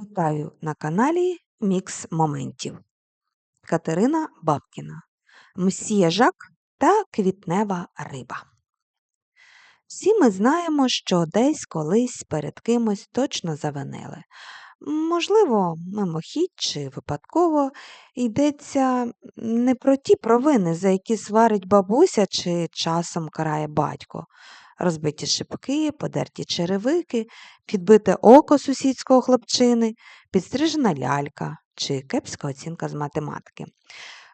Вітаю на каналі Мікс Моментів. Катерина Бабкіна. Мсьє Жак та квітнева риба. Всі ми знаємо, що десь колись перед кимось точно завинили. Можливо, мимохідь чи випадково йдеться не про ті провини, за які сварить бабуся чи часом карає батько. Розбиті шибки, подерті черевики, підбите око сусідського хлопчини, підстрижена лялька чи кепська оцінка з математики.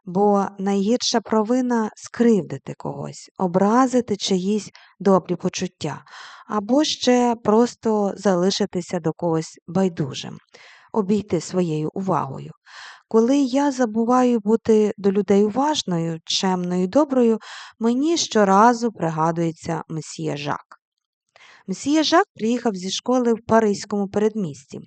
Бо найгірша провина скривдити когось, образити чиїсь добрі почуття, або ще просто залишитися до когось байдужим, обійти своєю увагою. Коли я забуваю бути до людей уважною, чемною, доброю, мені щоразу пригадується месьє Жак. Месьє Жак приїхав зі школи в Паризькому передмісті.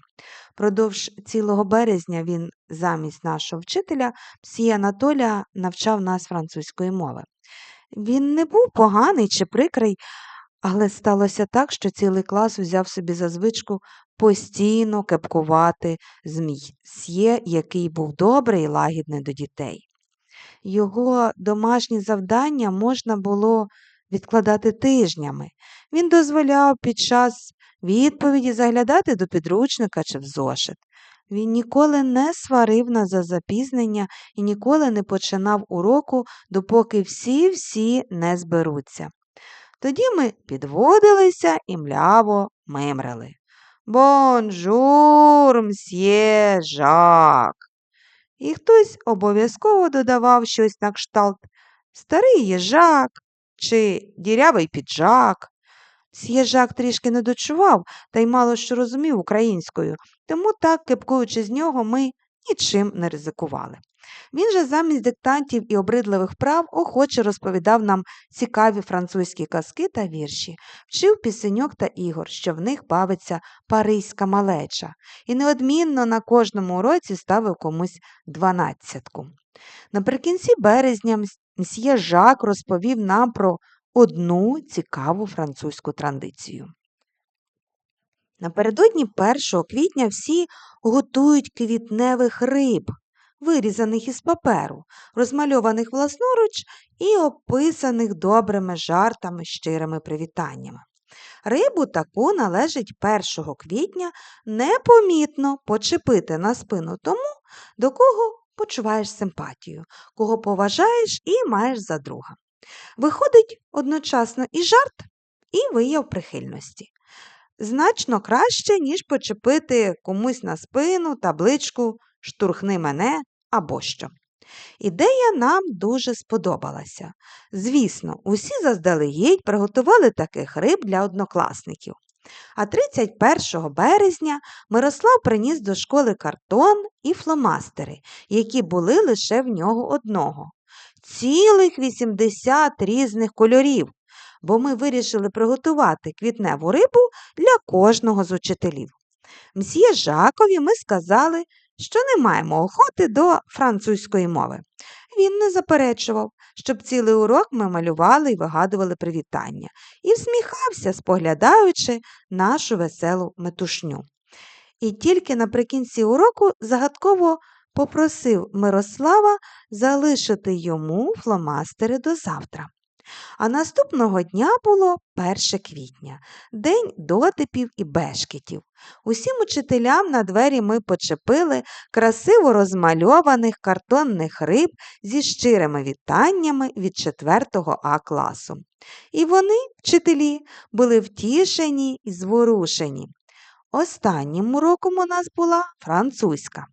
Продовж цілого березня він замість нашого вчителя, мсьє Анатоля, навчав нас французької мови. Він не був поганий чи прикрий, але сталося так, що цілий клас узяв собі за звичку постійно кепкувати з мсьє, який був добрий і лагідний до дітей. Його домашні завдання можна було відкладати тижнями. Він дозволяв під час відповіді заглядати до підручника чи в зошит. Він ніколи не сварив нас за запізнення і ніколи не починав уроку, допоки всі-всі не зберуться. Тоді ми підводилися і мляво мимрили. Бонжур, мсьє Жак. І хтось обов'язково додавав щось на кшталт старий їжак чи дірявий піджак. Мсьє Жак трішки не дочував та й мало що розумів українською, тому так, кепкуючи з нього, ми нічим не ризикували. Він же замість диктантів і обридливих прав охоче розповідав нам цікаві французькі казки та вірші, вчив пісеньок та ігор, що в них бавиться паризька малеча, і неодмінно на кожному уроці ставив комусь дванадцятку. Наприкінці березня мсьє Жак розповів нам про одну цікаву французьку традицію. Напередодні 1 квітня всі готують квітневих риб, вирізаних із паперу, розмальованих власноруч і описаних добрими жартами, щирими привітаннями. Рибу таку належить 1 квітня непомітно почепити на спину тому, до кого почуваєш симпатію, кого поважаєш і маєш за друга. Виходить одночасно і жарт, і вияв прихильності. Значно краще, ніж почепити комусь на спину табличку штурхни мене або що. Ідея нам дуже сподобалася. Звісно, усі заздалегідь приготували таких риб для однокласників. А 31 березня Мирослав приніс до школи картон і фломастери, які були лише в нього одного. Цілих 80 різних кольорів, бо ми вирішили приготувати квітневу рибу для кожного з учителів. Мсьє Жакові ми сказали, що не маємо охоти до французької мови. Він не заперечував, щоб цілий урок ми малювали і вигадували привітання, і всміхався, споглядаючи нашу веселу метушню. І тільки наприкінці уроку загадково попросив Мирослава залишити йому фломастери до завтра. А наступного дня було 1 квітня, день дотипів і бешкетів. Усім учителям на двері ми почепили красиво розмальованих картонних риб зі щирими вітаннями від 4 А класу. І вони, вчителі, були втішені і зворушені. Останнім уроком у нас була французька.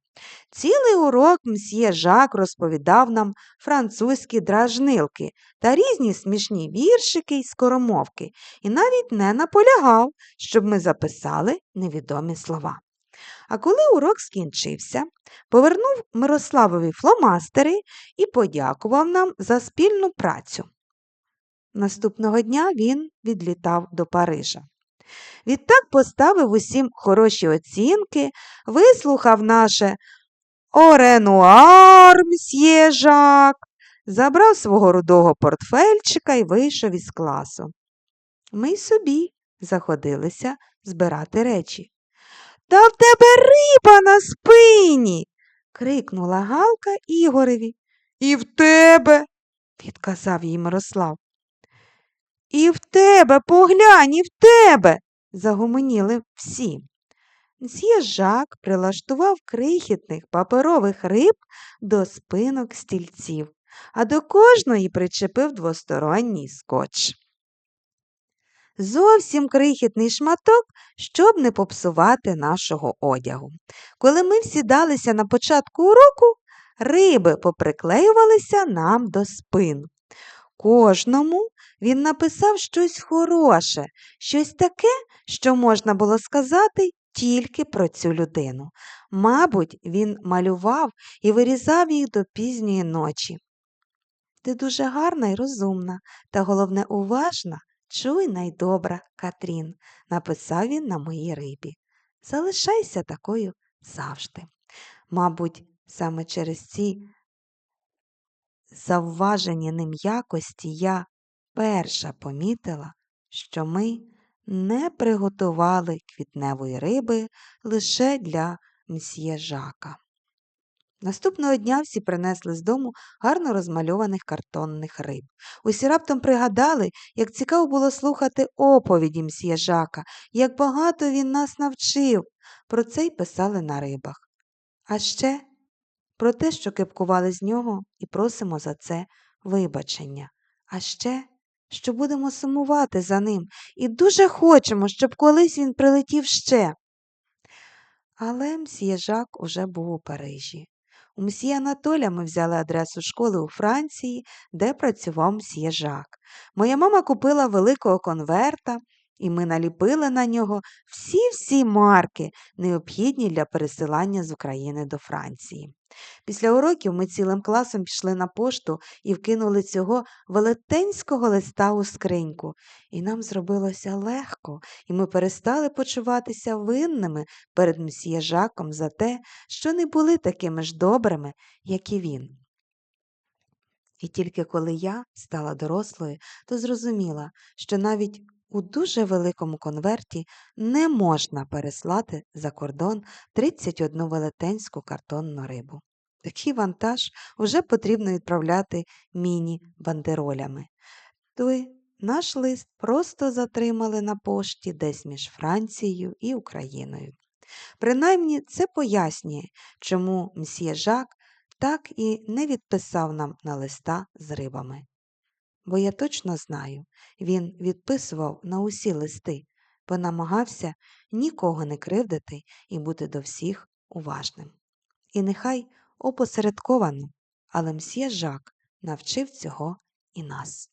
Цілий урок мсьє Жак розповідав нам французькі дражнилки та різні смішні віршики й скоромовки, і навіть не наполягав, щоб ми записали невідомі слова. А коли урок скінчився, повернув Мирославові фломастери і подякував нам за спільну працю. Наступного дня він відлітав до Парижа. Відтак поставив усім хороші оцінки, вислухав наше Оренуар, мсьє Жак, забрав свого рудого портфельчика і вийшов із класу. Ми й собі заходилися збирати речі. Та в тебе риба на спині. крикнула Галка Ігореві. І в тебе, відказав їй Мирослав. І в тебе, поглянь, і в тебе. загомоніли всі. Мсьє прилаштував крихітних паперових риб до спинок стільців, а до кожної причепив двосторонній скотч. Зовсім крихітний шматок, щоб не попсувати нашого одягу. Коли ми всідалися на початку уроку, риби поприклеювалися нам до спин. Кожному він написав щось хороше, щось таке, що можна було сказати тільки про цю людину. Мабуть, він малював і вирізав їх до пізньої ночі. Ти дуже гарна і розумна, та головне уважна, чуйна й добра, Катрін, написав він на моїй рибі. Залишайся такою завжди. Мабуть, саме через ці завважені ним якості я перша помітила, що ми не приготували квітневої риби лише для мсьє Жака. Наступного дня всі принесли з дому гарно розмальованих картонних риб. Усі раптом пригадали, як цікаво було слухати оповіді мсьє Жака, як багато він нас навчив. Про це й писали на рибах. А ще про те, що кипкували з нього і просимо за це вибачення. А ще, що будемо сумувати за ним і дуже хочемо, щоб колись він прилетів ще. Але мсьє Жак уже був у Парижі. У мсьє Анатоля ми взяли адресу школи у Франції, де працював мсьє Жак. Моя мама купила великого конверта, і ми наліпили на нього всі-всі марки, необхідні для пересилання з України до Франції. Після уроків ми цілим класом пішли на пошту і вкинули цього велетенського листа у скриньку, і нам зробилося легко, і ми перестали почуватися винними перед мсьє Жаком за те, що не були такими ж добрими, як і він. І тільки коли я стала дорослою, то зрозуміла, що навіть у дуже великому конверті не можна переслати за кордон 31 велетенську картонну рибу. Такий вантаж вже потрібно відправляти міні-бандеролями. Той наш лист просто затримали на пошті десь між Францією і Україною. Принаймні це пояснює, чому мсьє Жак так і не відписав нам на листа з рибами. Бо я точно знаю, він відписував на усі листи, бо намагався нікого не кривдити і бути до всіх уважним. І нехай опосередковано, але мсьє Жак навчив цього і нас.